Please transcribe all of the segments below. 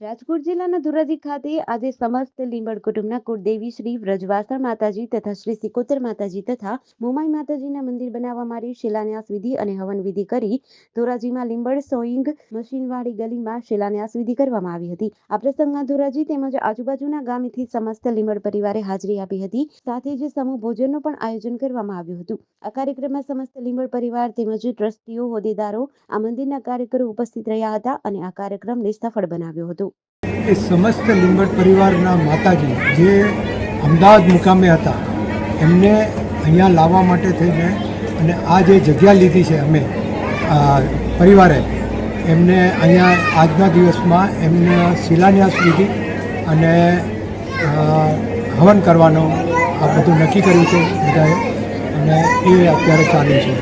રાજકોટ જિલ્લાના ધોરાજી ખાતે આજે સમસ્ત લીંબડ કુટુંબના કુળદેવી શ્રી વ્રજવાસણ માતાજી તથા શ્રી સિકોતર માતાજી તથા મોમાઈ માતાજીના મંદિર બનાવવા માટે શિલાન્યાસ વિધિ અને હવન વિધિ કરી ધોરાજીમાં લીંબડ સોઈંગ મશીનવાળી ગલીમાં શિલાન્યાસ વિધિ કરવામાં આવી હતી. આ પ્રસંગમાં ધોરાજી તેમજ આજુબાજુના ગામેથી સમસ્ત લીંબડ પરિવારે હાજરી આપી હતી. સાથે જ સમૂહ ભોજનનું પણ આયોજન કરવામાં આવ્યું હતું. આ કાર્યક્રમમાં સમસ્ત લીંબડ પરિવાર તેમજ ટ્રસ્ટીઓ, હોદ્દેદારો આ મંદિરના કાર્યકરો ઉપસ્થિત રહ્યા હતા અને આ કાર્યક્રમને સફળ બનાવ્યો હતો. એ સમસ્ત લીંબડ પરિવારના માતાજી જે અમદાવાદ મુકામે હતા, એમને અહીંયા લાવવા માટે થઈને અને આ જે જગ્યા લીધી છે અમે પરિવારે, એમને અહીંયા આજના દિવસમાં એમને શિલાન્યાસ લીધી અને હવન કરવાનો આ બધું નક્કી કર્યું છે બધાએ અને એ અત્યારે ચાલે છે.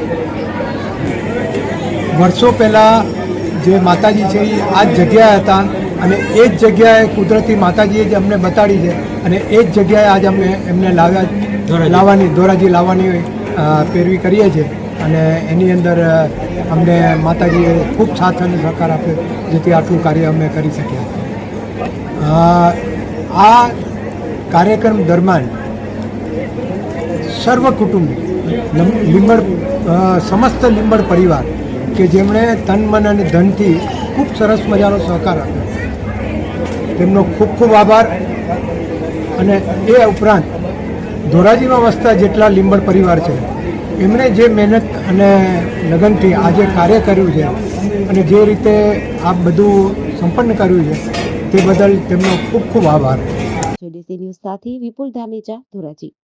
વર્ષો પહેલાં જે માતાજી છે એ આ જ જગ્યાએ હતા અને એ જ જગ્યાએ કુદરતી માતાજીએ જ અમને બતાડી છે અને એ જ જગ્યાએ આજ અમે એમને લાવ્યા લાવવાની ધોરાજી લાવવાની પેરવી કરીએ છીએ. અને એની અંદર અમને માતાજીએ ખૂબ સાથ અને સહકાર આપ્યો જેથી આટલું કાર્ય અમે કરી શક્યા. આ કાર્યક્રમ દરમિયાન સર્વ કુટુંબી લીંબડ સમસ્ત લીંબડ પરિવાર કે જેમણે તન મન અને ધનથી ખૂબ સરસ મજાનો સહકાર આપ્યો. તેમનો ખૂબ ખૂબ આભાર. અને એ ઉપરાંત ધોરાજીમાં વસતા જેટલા લીંબડ પરિવાર છે એમણે જે મહેનત અને લગનથી આજે કાર્ય કર્યું છે અને જે રીતે આ બધું સંપન્ન કર્યું છે, તે બદલ તેમનો ખૂબ ખૂબ આભાર. જેડીસી ન્યૂઝ સાથે વિપુલ ધામેચા, ધોરાજી.